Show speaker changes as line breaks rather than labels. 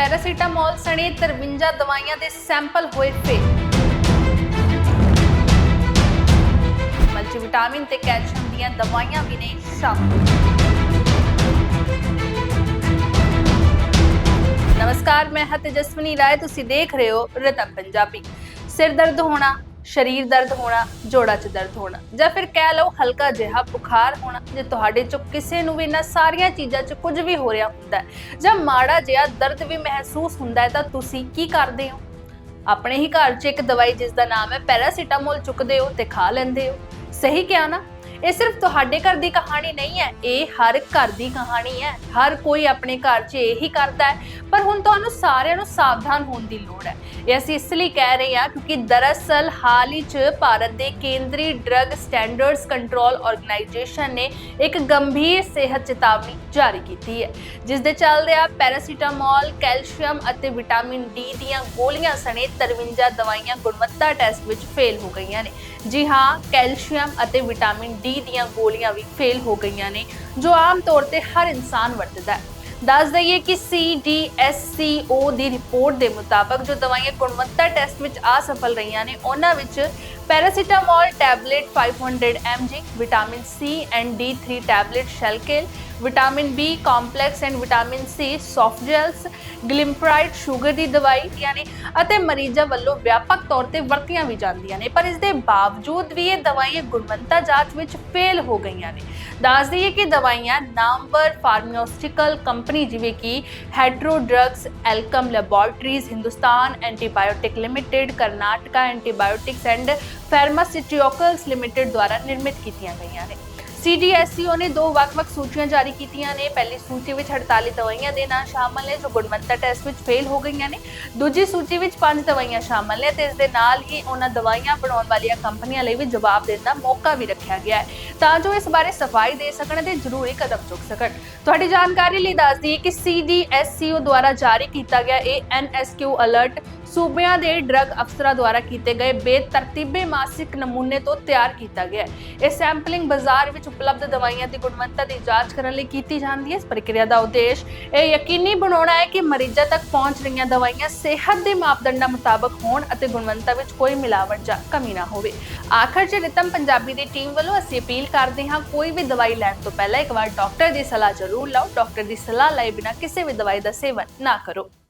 Paracetamol ਸਣੇ 53 ਦਵਾਈਆਂ ਦੇ ਸੈਂਪਲ ਹੋਏ ਫੇਲ। ਮਲਟੀਵਿਟਾਮਿਨ ਤੇ ਕੈਲਸ਼ੀਅਮ ਦੀਆਂ ਦਵਾਈਆਂ ਵੀ ਨੇ ਸ਼ਾਮਲ। ਨਮਸਕਾਰ, ਮੈਂ ਹਾਂ ਤੇਜਸਵਨੀ ਰਾਏ, ਤੁਸੀਂ ਦੇਖ ਰਹੇ ਹੋ ਰਤਨ ਪੰਜਾਬੀ। ਸਿਰ ਦਰਦ ਹੋਣਾ ਸਰੀਰ ਦਰਦ ਹੋਣਾ, ਜੋੜਾਂ 'ਚ ਦਰਦ ਹੋਣਾ, ਜਾਂ ਫਿਰ ਕਹਿ ਲਓ ਹਲਕਾ ਜਿਹਾ ਬੁਖਾਰ ਹੋਣਾ, ਜੇ ਤੁਹਾਡੇ 'ਚੋਂ ਕਿਸੇ ਨੂੰ ਵੀ ਇਹਨਾਂ ਸਾਰੀਆਂ ਚੀਜ਼ਾਂ 'ਚ ਕੁਝ ਵੀ ਹੋ ਰਿਹਾ ਹੁੰਦਾ ਜਾਂ ਮਾੜਾ ਜਿਹਾ ਦਰਦ ਵੀ ਮਹਿਸੂਸ ਹੁੰਦਾ ਹੈ, ਤਾਂ ਤੁਸੀਂ ਕੀ ਕਰਦੇ ਹੋ? ਆਪਣੇ ਹੀ ਘਰ 'ਚ ਇੱਕ ਦਵਾਈ ਜਿਸ ਦਾ ਨਾਮ ਹੈ, ਪੈਰਾਸੀਟਾਮੋਲ ਚੁੱਕਦੇ ਹੋ ਤੇ ਖਾ ਲੈਂਦੇ ਹੋ। ਸਹੀ ਕਿਹਾ ਨਾ? ਇਹ ਸਿਰਫ ਤੁਹਾਡੇ ਘਰ ਦੀ ਕਹਾਣੀ ਨਹੀਂ ਹੈ, ਇਹ ਹਰ ਘਰ ਦੀ ਕਹਾਣੀ ਹੈ। ਹਰ ਕੋਈ ਆਪਣੇ ਘਰ 'ਚ ਇਹੀ ਕਰਦਾ ਹੈ। ਪਰ ਹੁਣ ਤੁਹਾਨੂੰ ਸਾਰਿਆਂ ਨੂੰ ਸਾਵਧਾਨ ਹੋਣ ਦੀ ਲੋੜ ਹੈ। ਇਹ ਅਸੀਂ ਇਸ ਲਈ ਕਹਿ ਰਹੇ ਹਾਂ ਕਿਉਂਕਿ ਦਰਅਸਲ ਹਾਲ ਹੀ 'ਚ ਭਾਰਤ ਦੇ ਕੇਂਦਰੀ ਡਰੱਗ ਸਟੈਂਡਰਡਸ ਕੰਟਰੋਲ ਆਰਗੇਨਾਈਜੇਸ਼ਨ ਨੇ ਇੱਕ ਗੰਭੀਰ ਸਿਹਤ ਚੇਤਾਵਨੀ ਜਾਰੀ ਕੀਤੀ ਹੈ। ਜਿਸ ਦੇ ਚੱਲਦੇ ਆ ਪੈਰਾਸੀਟਾਮੋਲ, ਕੈਲਸ਼ੀਅਮ ਅਤੇ ਵਿਟਾਮਿਨ ਡੀ ਦੀਆਂ ਗੋਲੀਆਂ ਸਣੇ 53 ਦਵਾਈਆਂ ਗੁਣਵੱਤਾ ਟੈਸਟ ਵਿੱਚ ਫੇਲ ਹੋ ਗਈਆਂ ਨੇ। ਜੀ ਹਾਂ, ਕੈਲਸ਼ੀਅਮ ਅਤੇ ਵਿਟਾਮਿਨ ਡੀ ਦੀਆਂ ਗੋਲੀਆਂ ਵੀ ਫੇਲ ਹੋ ਗਈਆਂ ਨੇ, ਜੋ ਆਮ ਤੌਰ ਤੇ ਹਰ ਇਨਸਾਨ ਵਰਤਦਾ ਹੈ। ਦੱਸ ਦਈਏ ਕਿ CDSCO ਦੀ ਰਿਪੋਰਟ ਦੇ ਮੁਤਾਬਕ ਜੋ ਦਵਾਈਆਂ ਗੁਣਵੱਤਾ ਟੈਸਟ ਵਿੱਚ ਅਸਫਲ ਰਹੀਆਂ ਨੇ, ਉਹਨਾਂ ਵਿੱਚ paracetamol tablet 500 mg, vitamin C and D3 tablet Shelcal vitamin B complex and vitamin C soft gels glimepiride sugar ਦੀ ਦਵਾਈ ਯਾਨੀ ਅਤੇ ਮਰੀਜ਼ਾਂ ਵੱਲੋਂ ਵਿਆਪਕ ਤੌਰ ਤੇ ਵਰਤੀਆਂ ਵੀ ਜਾਂਦੀਆਂ ਨੇ। ਪਰ ਇਸ ਦੇ ਬਾਵਜੂਦ ਵੀ ਇਹ ਦਵਾਈਆਂ ਗੁਣਵੱਤਾ ਜਾਂਚ ਵਿੱਚ ਫੇਲ ਹੋ ਗਈਆਂ ਨੇ। ਦੱਸ ਦਈਏ ਕਿ ਦਵਾਈਆਂ ਨਾਮਵਰ ਫਾਰਮਾਸਿਊਟੀਕਲ ਕੰਪਨੀ ਜਿਵੇਂ ਕਿ Hetero drugs Alkem laboratories Hindustan antibiotic limited Karnataka antibiotics and pharmaceuticals limited ਦੁਆਰਾ ਨਿਰਮਿਤ ਕੀਤੀਆਂ ਗਈਆਂ ਨੇ। CDSCO ਨੇ ਦੋ ਵੱਖ-ਵੱਖ ਸੂਚੀਆਂ ਜਾਰੀ ਕੀਤੀਆਂ ਨੇ। ਪਹਿਲੀ ਸੂਚੀ ਵਿੱਚ 48 ਦਵਾਈਆਂ ਦੇ ਨਾਂ ਸ਼ਾਮਲ ਨੇ, ਜੋ ਗੁਣਵੱਤਾ ਟੈਸਟ ਵਿੱਚ ਫੇਲ ਹੋ ਗਈਆਂ ਨੇ। ਦੂਜੀ ਸੂਚੀ ਵਿੱਚ ਪੰਜ ਦਵਾਈਆਂ ਸ਼ਾਮਲ ਨੇ ਤੇ ਇਸ ਦੇ ਨਾਲ ਹੀ ਉਹਨਾਂ ਦਵਾਈਆਂ ਬਣਾਉਣ ਵਾਲੀਆਂ ਕੰਪਨੀਆਂ ਲਈ ਵੀ ਜਵਾਬ ਦੇਣ ਦਾ ਮੌਕਾ ਵੀ ਰੱਖਿਆ ਗਿਆ ਹੈ। ਤਾਂ ਜੋ ਇਸ ਬਾਰੇ ਸਫ਼ਾਈ ਦੇ ਸਕਣ ਤੇ ਜ਼ਰੂਰੀ ਕਦਮ ਚੁੱਕ ਸਕਣ। ਤੁਹਾਡੀ ਜਾਣਕਾਰੀ ਲਈ ਦੱਸ ਦਈਏ ਕਿ CDSCO ਦੁਆਰਾ ਜਾਰੀ ਕੀਤਾ ਗਿਆ ਇਹ NSQ ਅਲਰਟ ਸੂਬਿਆਂ ਦੇ ਡਰੱਗ ਅਫਸਰਾਂ ਦੁਆਰਾ ਕੀਤੇ ਗਏ ਬੇਤਰਤੀਬੇ ਮਾਸਿਕ ਨਮੂਨੇ ਤੋਂ ਤਿਆਰ ਕੀਤਾ ਗਿਆ ਹੈ। ਇਹ ਸੈਂਪਲਿੰਗ ਬਾਜ਼ਾਰ ਵਿੱਚ ਉਪਲਬਧ ਦਵਾਈਆਂ ਦੀ ਗੁਣਵੱਤਾ ਦੀ ਜਾਂਚ ਕਰਨ ਲਈ ਕੀਤੀ ਜਾਂਦੀ ਹੈ। ਇਸ ਪ੍ਰਕਿਰਿਆ ਦਾ ਉਦੇਸ਼ ਇਹ ਯਕੀਨੀ ਬਣਾਉਣਾ ਹੈ ਕਿ ਮਰੀਜ਼ਾਂ ਤੱਕ ਪਹੁੰਚ ਰਹੀਆਂ ਦਵਾਈਆਂ ਸਿਹਤ ਦੇ ਮਾਪਦੰਡਾਂ ਮੁਤਾਬਕ ਹੋਣ ਅਤੇ ਗੁਣਵੱਤਾ ਵਿੱਚ ਕੋਈ ਮਿਲਾਵਟ ਜਾਂ ਕਮੀ ਨਾ ਹੋਵੇ। ਆਖਰ 'ਚ ਰਿਤਮ ਪੰਜਾਬੀ ਦੀ ਟੀਮ ਵੱਲੋਂ ਅਸੀਂ ਅਪੀਲ ਕਰਦੇ ਹਾਂ, ਕੋਈ ਵੀ ਦਵਾਈ ਲੈਣ ਤੋਂ ਪਹਿਲਾਂ ਇੱਕ ਵਾਰ ਡਾਕਟਰ ਦੀ ਸਲਾਹ ਜ਼ਰੂਰ ਲਓ। ਡਾਕਟਰ ਦੀ ਸਲਾਹ ਲਏ ਬਿਨਾਂ ਕਿਸੇ ਵੀ ਦਵਾਈ ਦਾ ਸੇਵਨ ਨਾ ਕਰੋ।